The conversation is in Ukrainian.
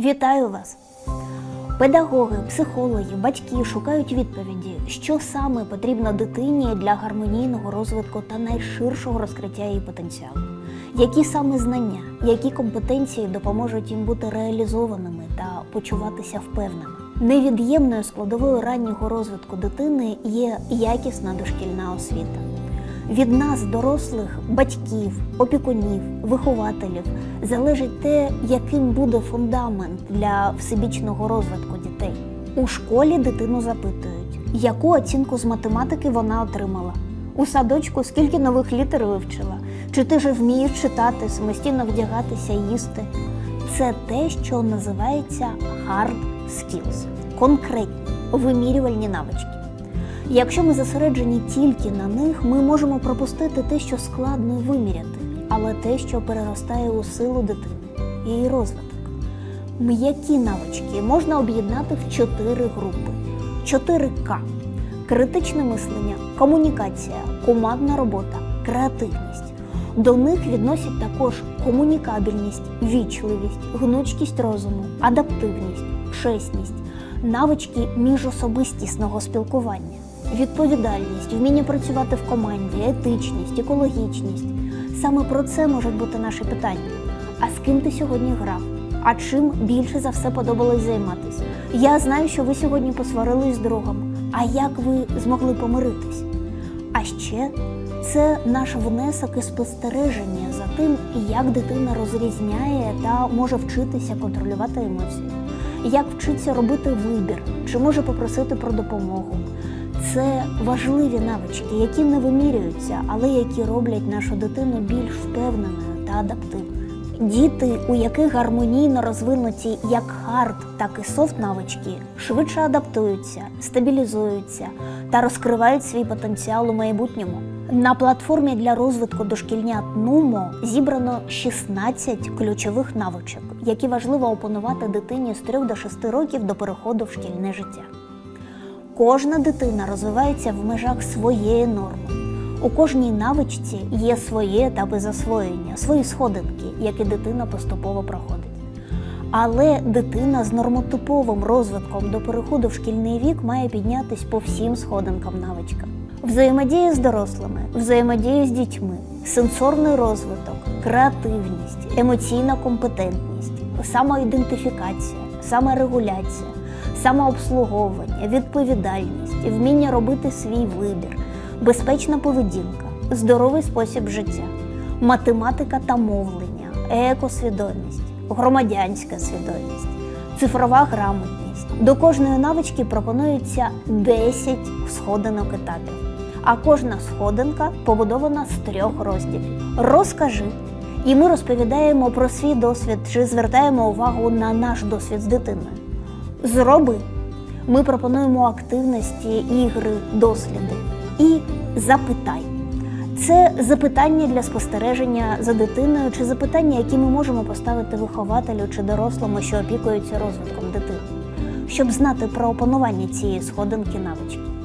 Вітаю вас! Педагоги, психологи, батьки шукають відповіді, що саме потрібно дитині для гармонійного розвитку та найширшого розкриття її потенціалу. Які саме знання, які компетенції допоможуть їм бути реалізованими та почуватися впевненими. Невід'ємною складовою раннього розвитку дитини є якісна дошкільна освіта. Від нас, дорослих, батьків, опікунів, вихователів, залежить те, яким буде фундамент для всебічного розвитку дітей. У школі дитину запитують, яку оцінку з математики вона отримала. У садочку скільки нових літер вивчила, чи ти же вмієш читати, самостійно вдягатися, їсти. Це те, що називається hard skills – конкретні вимірювальні навички. Якщо ми зосереджені тільки на них, ми можемо пропустити те, що складно виміряти, але те, що переростає у силу дитини, її розвиток. М'які навички можна об'єднати в чотири групи: 4К критичне мислення, комунікація, командна робота, креативність. До них відносять також комунікабельність, вічливість, гнучкість розуму, адаптивність, чесність, навички міжособистісного спілкування, відповідальність, вміння працювати в команді, етичність, екологічність. Саме про це можуть бути наші питання. А з ким ти сьогодні грав? А чим більше за все подобалось займатися? Я знаю, що ви сьогодні посварились з другом. А як ви змогли помиритись? А ще це наш внесок і спостереження за тим, як дитина розрізняє та може вчитися контролювати емоції, як вчиться робити вибір, чи може попросити про допомогу. Це важливі навички, які не вимірюються, але які роблять нашу дитину більш впевненою та адаптивною. Діти, у яких гармонійно розвинуті як хард, так і софт навички, швидше адаптуються, стабілізуються та розкривають свій потенціал у майбутньому. На платформі для розвитку дошкільнят НУМО зібрано 16 ключових навичок, які важливо опанувати дитині з 3 до 6 років до переходу в шкільне життя. Кожна дитина розвивається в межах своєї норми. У кожній навичці є свої етапи засвоєння, свої сходинки, які дитина поступово проходить. Але дитина з нормотиповим розвитком до переходу в шкільний вік має піднятись по всім сходинкам навичкам. Взаємодія з дорослими, взаємодія з дітьми, сенсорний розвиток, креативність, емоційна компетентність, самоідентифікація, саморегуляція, самообслуговування, відповідальність, вміння робити свій вибір, безпечна поведінка, здоровий спосіб життя, математика та мовлення, екосвідомість, громадянська свідомість, цифрова грамотність. До кожної навички пропонується 10 сходинок етапів. А кожна сходинка побудована з трьох розділів. Розкажи. І ми розповідаємо про свій досвід чи звертаємо увагу на наш досвід з дитиною. Зроби. Ми пропонуємо активності, ігри, досліди. І запитай. Це запитання для спостереження за дитиною чи запитання, які ми можемо поставити вихователю чи дорослому, що опікується розвитком дитини, щоб знати про опанування цієї сходинки навички.